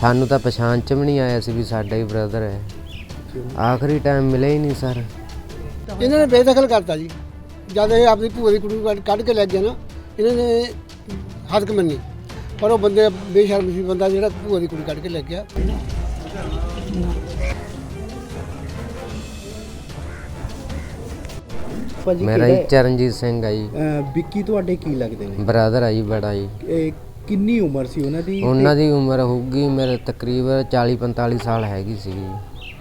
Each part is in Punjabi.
ਸਾਨੂੰ ਤਾਂ ਪਛਾਣ ਚ ਵੀ ਨਹੀਂ ਆਇਆ ਸੀ ਵੀ ਸਾਡਾ ਹੀ ਬ੍ਰਦਰ ਹੈ। ਆਖਰੀ ਟਾਈਮ ਮਿਲੇ ਹੀ ਨਹੀਂ ਸਰ। ਇਹਨਾਂ ਨੇ ਬੇਦਖਲ ਕਰਤਾ ਜੀ। ਜਦ ਇਹ ਆਪਣੀ ਭੂਆ ਦੀ ਕੁੜੀ ਨੂੰ ਕੱਢ- ਕੇ ਲੈ ਗਿਆ ਨਾ ਇਹਨਾਂ ਨੇ ਹੱਥ ਮੰਨੀ। ਪਰ ਉਹ ਬੰਦੇ ਬੇਸ਼ਰਮ ਸੀ ਬੰਦਾ ਜਿਹੜਾ ਭੂਆ ਦੀ ਕੁੜੀ ਕੱਢ ਕੇ ਲੈ ਗਿਆ। ਮੇਰਾ ਜੀ ਚਰਨਜੀਤ ਸਿੰਘ ਆ ਜੀ। ਵਿੱਕੀ ਤੁਹਾਡੇ ਕੀ ਲੱਗਦੇ ਨੇ? ਬ੍ਰਦਰ ਆ ਜੀ ਬੜਾ ਜੀ। ਇਹ ਕਿੰਨੀ ਉਮਰ ਸੀ ਉਹਨਾਂ ਦੀ ਉਹਨਾਂ ਦੀ ਉਮਰ ਹੋਊਗੀ ਮੇਰੇ ਤਕਰੀਬਨ 40 45 ਸਾਲ ਹੈਗੀ ਤੇ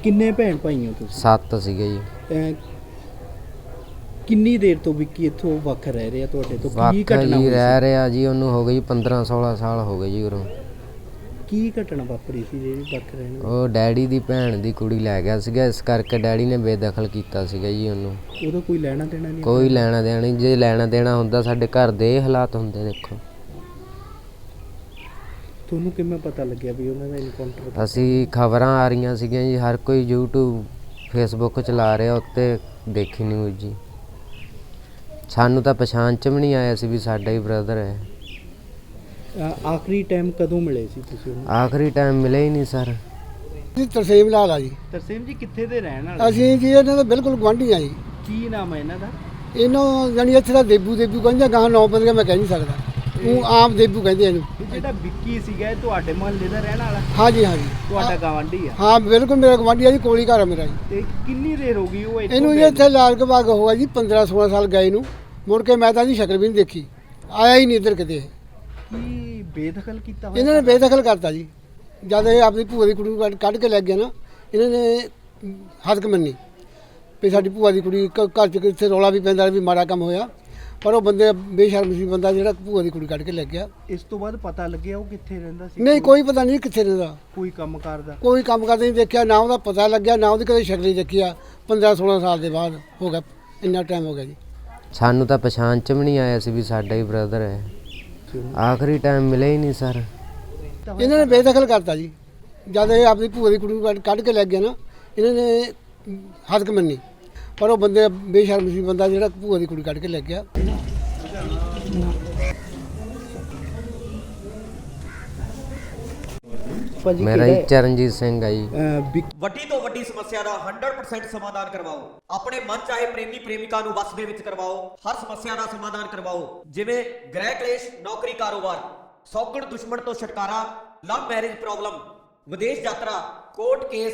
ਕਿੰਨੇ ਭੈਣ ਭਾਈ ਹੋ ਤੁਸੀਂ? ਸੱਤ ਸੀਗੇ ਜੀ। ਅਹ ਕਿੰਨੀ ਦੇਰ ਤੋਂ ਵਿੱਕੀ ਇੱਥੋਂ ਵੱਖ ਰਹਿ ਰਿਹਾ ਤੁਹਾਡੇ ਤੋਂ? ਕੀ ਘਟਨਾ ਹੋਈ ਸੀ? ਰਹਿ ਰਿਹਾ ਜੀ ਉਹਨੂੰ ਹੋ ਗਈ 15 16 ਸਾਲ ਹੋ ਗਏ ਜੀ ਉਰੋਂ। ਕੀ ਘਟਨਾ ਵਾਪਰੀ ਸੀ ਜਿਹੜੀ ਵੱਖ ਰਹਿਣ ਉਹ ਡੈਡੀ ਦੀ ਭੈਣ ਦੀ ਕੁੜੀ ਲੈ ਗਿਆ ਸੀਗਾ ਇਸ ਕਰਕੇ ਡੈਡੀ ਨੇ ਬੇਦਖਲ ਕੀਤਾ ਸੀਗਾ ਜੀ ਉਹਨੂੰ। ਉਹਦਾ ਕੋਈ ਲੈਣਾ ਦੇਣਾ ਨਹੀਂ ਕੋਈ ਲੈਣਾ ਦੇਣਾ ਨਹੀਂ ਜੇ ਲੈਣਾ ਦੇਣਾ ਹੁੰਦਾ ਸਾਡੇ ਘਰ ਦੇ ਇਹ ਹਾਲਾਤ ਹੁੰਦੇ ਦੇਖੋ। ਤੁਹਾਨੂੰ ਕਿਵੇਂ ਪਤਾ ਲੱਗਿਆ ਵੀ ਉਹਨਾਂ ਦਾ ਇਨਕਾਊਂਟਰ ਅਸੀਂ ਖਬਰਾਂ ਆ ਰਹੀਆਂ ਸੀਗੀਆਂ ਜੀ ਹਰ ਕੋਈ YouTube Facebook ਚਲਾ ਰਿਹਾ ਉੱਤੇ ਦੇਖੀ ਨਿਊਜ਼ ਜੀ। ਸਾਨੂੰ ਤਾਂ ਪਛਾਣ ਚ ਵੀ ਨਹੀਂ ਆਇਆ ਸੀ ਵੀ ਸਾਡਾ ਹੀ ਬ੍ਰਦਰ ਹੈ। ਆਖਰੀ ਟਾਈਮ ਕਦੋਂ ਮਿਲੇ ਸੀ ਤੁਸੀਂ ਉਹਨੂੰ? ਆਖਰੀ ਟਾਈਮ ਮਿਲੇ ਹੀ ਨਹੀਂ ਸਰ ਜੀ ਤਰਸੇਮ ਲਾਲ ਆ ਜੀ। ਤਰਸੇਮ ਜੀ ਕਿੱਥੇ ਦੇ ਰਹਿਣ ਵਾਲੇ? ਅਸੀਂ ਜੀ ਇਹਨਾਂ ਦੇ ਬਿਲਕੁਲ ਗੁਆਂਢੀ ਆ ਜੀ। ਕੀ ਨਾਮ ਹੈ ਇਹਨਾਂ ਦਾ? ਇਹਨੂੰ ਜਾਨੀ ਇੱਥੇ ਦਾ ਦੇਬੂ ਦੇਬੂ ਕਹਿੰਦੇ ਗਾਂ ਨੌ ਬੰਦੇ ਮੈਂ ਕਹਿ ਨਹੀਂ ਸਕਦਾ। ਉਹ ਆਮ ਦੇਬੂ ਕਹਿੰਦੇ ਇਹਨੂੰ। ਇਹ ਜਿਹੜਾ ਵਿੱਕੀ ਸੀਗਾ ਇਹ ਤੁਹਾਡੇ ਮੁਹੱਲੇ ਦਾ ਰਹਿਣ ਵਾਲਾ? ਹਾਂਜੀ ਹਾਂਜੀ। ਤੁਹਾਡਾ ਗਵਾਂਢੀ ਆ? ਹਾਂ ਬਿਲਕੁਲ ਮੇਰਾ ਗੁਆਂਢੀ ਆ ਜੀ ਕੋਲੀ ਘਰ ਆ ਮੇਰਾ ਜੀ। ਤੇ ਕਿੰਨੀ ਦੇਰ ਹੋ ਗਈ ਉਹ ਇੱਥੋਂ ਇਹਨੂੰ ਜੀ ਗਏ ਇੱਥੇ ਲਾਲ ਬਾਗ ਹੋਇਆ ਜੀ 15 16 ਸਾਲ ਗਏ ਨੂੰ। ਮੁੜ ਕੇ ਮੈਂ ਤਾਂ ਦੀ ਸ਼ਕਲ ਵੀ ਨਹੀਂ ਦੇਖੀ। ਆਇਆ ਹੀ ਨਹੀਂ ਇੱਧਰ ਕਿਤੇ। ਕੀ ਬੇਦਖਲ ਕੀਤਾ ਹੋਇਆ ਇਹਨਾਂ ਨੇ ਬੇਦਖਲ ਕਰਤਾ ਜੀ। ਜਦ ਇਹ ਆਪਣੀ ਭੂਆ ਦੀ ਕੁੜੀ ਨੂੰ ਕੱਢ- ਕੇ ਲੈ ਗਿਆ ਨਾ ਇਹਨਾਂ ਨੇ ਹੱਥ ਮੰਨੀ ਵੀ ਸਾਡੀ ਭੂਆ ਦੀ ਕੁੜੀ ਘ- ਘਰ ਚ ਕਿੱਥੇ ਰੌਲਾ ਵੀ ਪੈਂਦਾ ਵੀ ਮਾੜਾ ਕੰਮ ਹੋਇਆ। ਪਰ ਉਹ ਬੰਦੇ ਬੇਸ਼ਰਮ ਸੀ ਬੰਦਾ ਜਿਹੜਾ ਭੂਆ ਦੀ ਕੁੜੀ ਕੱਢ ਕੇ ਲੈ ਗਿਆ। ਇਸ ਤੋਂ ਬਾਅਦ ਪਤਾ ਲੱਗਿਆ ਉਹ ਕਿੱਥੇ ਰਹਿੰਦਾ ਸੀ? ਨਹੀਂ ਕੋਈ ਪਤਾ ਨਹੀਂ ਕਿੱਥੇ ਰਹਿੰਦਾ। ਕੋਈ ਕੰਮ ਕਰਦਾ ਕੋਈ ਕੰਮ ਕਰਦੇ ਨਹੀਂ ਦੇਖਿਆ ਨਾ ਉਹਦਾ ਪਤਾ ਲੱਗਿਆ ਨਾ ਉਹਦੀ ਕਦੇ ਸ਼ਕਲ ਹੀ ਦੇਖੀ ਆ। 15 16 ਸਾਲ ਦੇ ਬਾਅਦ ਹੋ ਗਿਆ ਇੰਨਾ ਟਾਈਮ ਹੋ ਗਿਆ ਜੀ। ਸਾਨੂੰ ਤਾਂ ਪਛਾਣ ਚ ਵੀ ਨਹੀਂ ਆਇਆ ਸੀ ਵੀ ਸਾਡਾ ਹੀ ਬ੍ਰਦਰ ਹੈ। ਆਖਰੀ ਟਾਈਮ ਮਿਲੇ ਹੀ ਨਹੀਂ ਸਰ ਇਹਨਾਂ ਨੇ ਬੇਦਖਲ ਕਰਤਾ ਜੀ। ਜਦ ਇਹ ਆਪਣੀ ਭੂਆ ਦੀ ਕੁੜੀ ਨੂੰ ਕੱਢ- ਕੇ ਲੈ ਗਿਆ ਨਾ ਇਹਨਾਂ ਨੇ ਹੱਥ ਮੰਨੀ। ਪਰ ਉਹ ਬੰਦੇ ਬੇਸ਼ਰਮ ਸੀ ਬੰਦਾ ਜਿਹੜਾ ਭੂਆ ਦੀ ਕੁੜੀ ਕੱਢ ਕੇ ਲੈ ਗਿਆ। ਭਾਜੀ ਮੇਰਾ ਜੀ ਚਰਨਜੀਤ ਸਿੰਘ ਆ ਜੀ। ਵੱਡੀ ਤੋਂ ਵੱਡੀ ਸਮੱਸਿਆ ਦਾ 100% ਸਮਾਧਾਨ ਕਰਵਾਓ। ਆਪਣੇ ਮਨ ਚਾਹੇ ਪ੍ਰੇਮੀ ਪ੍ਰੇਮਿਕਾ ਨੂੰ ਵਸ ਦੇ ਵਿੱਚ ਕਰਵਾਓ। ਹਰ ਸਮੱਸਿਆ ਦਾ ਸਮਾਧਾਨ ਕਰਵਾਓ। ਜਿਵੇਂ ਗ੍ਰਹਿ ਕਲੇਸ਼ ਨੌਕਰੀ ਕਾਰੋਬਾਰ ਸੌਗਣ ਦੁਸ਼ਮਣ ਤੋਂ ਛੁਟਕਾਰਾ ਲਵ ਮੈਰਿਜ ਪ੍ਰੋਬਲਮ ਵਿਦੇਸ਼ ਯਾਤਰਾ ਕੋਰਟ ਕੇਸ